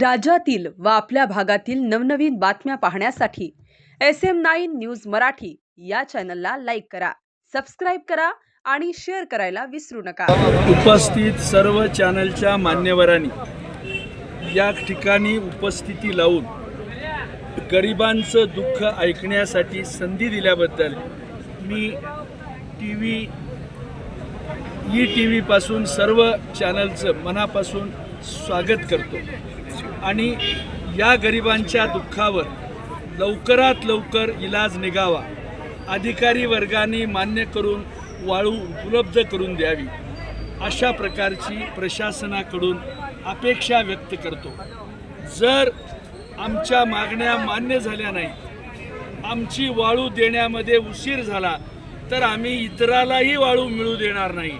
राज्यातील व आपल्या भागातील नवनवीन बातम्या पाहण्यासाठी S M nine news Marathi या चॅनलला लाईक करा सबस्क्राईब करा आणि शेअर करायला विसरू नका. उपस्थित सर्व चॅनलच्या मान्यवरांनी या ठिकाणी उपस्थिती लावून गरिबांचं दुःख ऐकण्यासाठी संधी दिल्याबद्दल मी टी व्ही ई टी व्हीपासून सर्व चॅनलचं मनापासून स्वागत करतो. आणि या गरिबांच्या दुःखावर लवकरात लवकर इलाज निघावा. अधिकारी वर्गाने मान्य करून वाळू उपलब्ध करून द्यावी. अशा प्रकारची प्रशासनाकडून अपेक्षा व्यक्त करतो. जर आमच्या मागण्या मान्य झाल्या नाही आमची वाळू देण्यामध्ये उशीर झाला तर आम्ही इतरालाही वाळू मिळू देणार नाही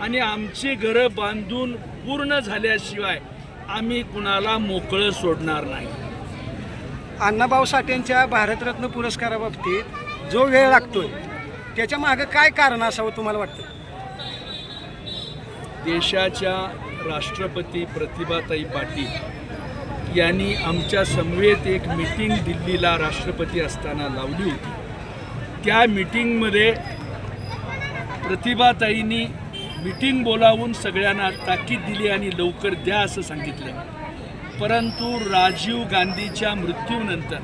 आणि आमची घरं बांधून पूर्ण झाल्याशिवाय आम्ही कुणाला मोकळं सोडणार नाही. अण्णाभाऊ साठेंच्या भारतरत्न पुरस्काराबाबतीत जो वेळ लागतोय त्याच्या मागं काय कारण असावं तुम्हाला वाटतं? देशाच्या राष्ट्रपती प्रतिभाताई पाटील यांनी आमच्या समवेत एक मीटिंग दिल्लीला राष्ट्रपती असताना लावली होती. त्या मीटिंगमध्ये प्रतिभाताईंनी मिटिंग बोलावून सगळ्यांना ताकीद दिली आणि लवकर द्या असं सांगितलं. परंतु राजीव गांधीच्या मृत्यूनंतर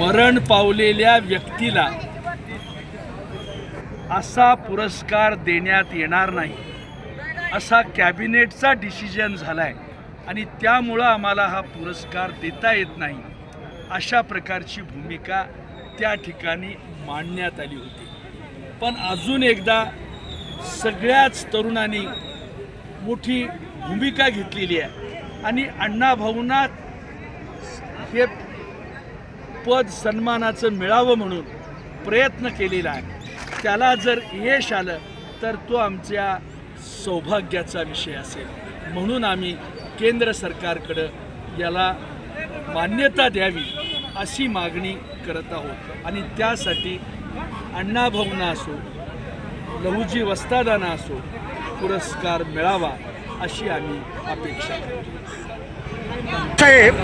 मरण पावलेल्या व्यक्तीला असा पुरस्कार देण्यात येणार नाही. असा कॅबिनेटचा डिसिजन झाला आहे आणि त्यामुळं आम्हाला हा पुरस्कार देता येत नाही. अशा प्रकारची भूमिका त्या ठिकाणी मांडण्यात आली होती. पण अजून एकदा सगळ्याच तरुणांनी मोठी भूमिका घेतलेली आहे. आणि अण्णाभाऊंना हे पद सन्मानाचं मिळावं म्हणून प्रयत्न केलेला आहे. त्याला जर यश आलं तर तो आमच्या सौभाग्याचा विषय असेल. म्हणून आम्ही केंद्र सरकारकडं याला मान्यता द्यावी. अशी मागणी करत आहोत. आणि त्यासाठी अण्णाभाऊंना असो लहुजी वस्तादांना असो पुरस्कार मिळावा अशी आम्ही अपेक्षा करतो. साहेब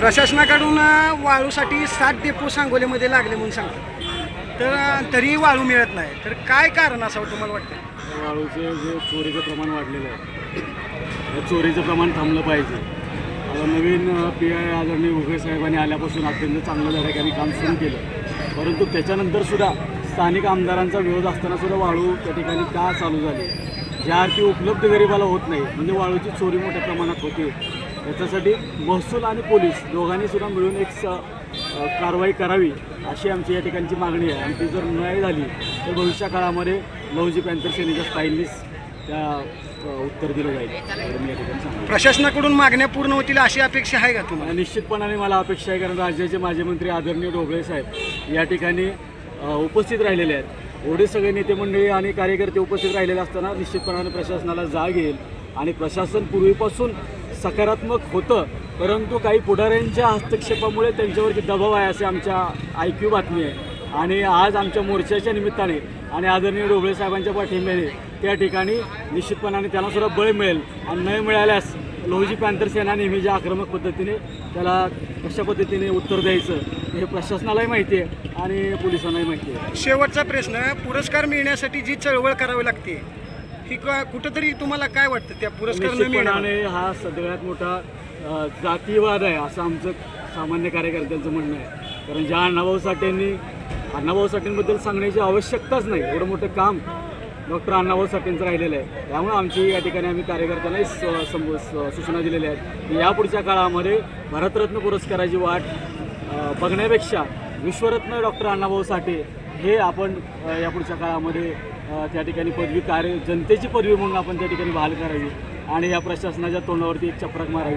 प्रशासनाकडून वाळूसाठी सात डेपो सांगोलीमध्ये लागले म्हणून सांगतात. तर अं, तरीही वाळू मिळत नाही. तर काय कारण असावं तुम्हाला वाटतं? वाळूचे जे चोरीचं प्रमाण वाढलेलं आहे या चोरीचं प्रमाण थांबलं पाहिजे. नवीन पी आय आदरणीय उघे साहेबांनी आल्यापासून अत्यंत चांगलं धडाक्याने काम सुरू केलं. परंतु त्याच्यानंतर सुद्धा स्थानिक आमदारांचा विरोध असताना सुद्धा वाळू त्या ठिकाणी का चालू झाली? ज्या अर्थी उपलब्ध गरिबाला होत नाही म्हणजे वाळूची चोरी मोठ्या प्रमाणात होते. त्याच्यासाठी महसूल आणि पोलीस दोघांनी सुद्धा मिळून एक स कारवाई करावी अशी आमची या ठिकाणची मागणी आहे. आणि ती जर नाही झाली तर भविष्या काळामध्ये लवजी पॅन्थर सेनेच्या स्टाईलनीच त्या उत्तर दिलं जाईल. एवढं मी या ठिकाणी सांगतो. प्रशासनाकडून मागण्या पूर्ण होतील अशी अपेक्षा आहे का तुम्हाला? निश्चितपणाने मला अपेक्षा आहे कारण राज्याचे माजी मंत्री आदरणीय ढोबळे साहेब या ठिकाणी अ, उपस्थित राहिलेले आहेत. एवढे सगळे नेते मंडळी आणि कार्यकर्ते उपस्थित राहिलेले असताना निश्चितपणाने प्रशासनाला जाग येईल आणि प्रशासन पूर्वीपासून सकारात्मक होतं परंतु काही पुढाऱ्यांच्या हस्तक्षेपामुळे त्यांच्यावरती दबाव आहे असे आमच्या ऐक्यू बातमी आहे. आणि आज आमच्या मोर्चाच्या निमित्ताने आणि आदरणीय ढोबळे साहेबांच्या पाठिंब्याने त्या ठिकाणी निश्चितपणाने त्यांना सुद्धा बळ मिळेल आणि नाही मिळाल्यास लोहजी पॅन्थर सेना नेहमी ज्या आक्रमक पद्धतीने त्याला कशा पद्धतीने उत्तर द्यायचं हे प्रशासनालाही माहिती आहे आणि पोलिसांनाही माहिती आहे. शेवटचा प्रश्न पुरस्कार मिळण्यासाठी जी चळवळ करावी लागते ही कुठंतरी तुम्हाला काय वाटतं? त्या पुरस्कार न हा सगळ्यात मोठा जातीवाद आहे असं आमचं सामान्य कार्यकर्त्यांचं म्हणणं आहे. कारण ज्या अण्णाभाऊ साठेंनी अण्णाभाऊ साठेंबद्दल सांगण्याची आवश्यकताच नाही. एवढं मोठं काम डॉक्टर अण्णाभाऊ साठेंचं राहिलेलं आहे. त्यामुळे आमची या ठिकाणी आम्ही कार्यकर्त्यांनाही स- सम- सूचना दिलेल्या आहेत. की यापुढच्या काळामध्ये भारतरत्न पुरस्काराची वाट बघण्यापेक्षा विश्वरत्न डॉक्टर अण्णाभाऊ साठे हे आपण या यापुढच्या काळामध्ये त्या ठिकाणी पदवी कार्य जनतेची पदवी म्हणून आपण त्या ठिकाणी बहाल करावी आणि या प्रशासनाच्या तोंडावरती एक चपराक मारावी.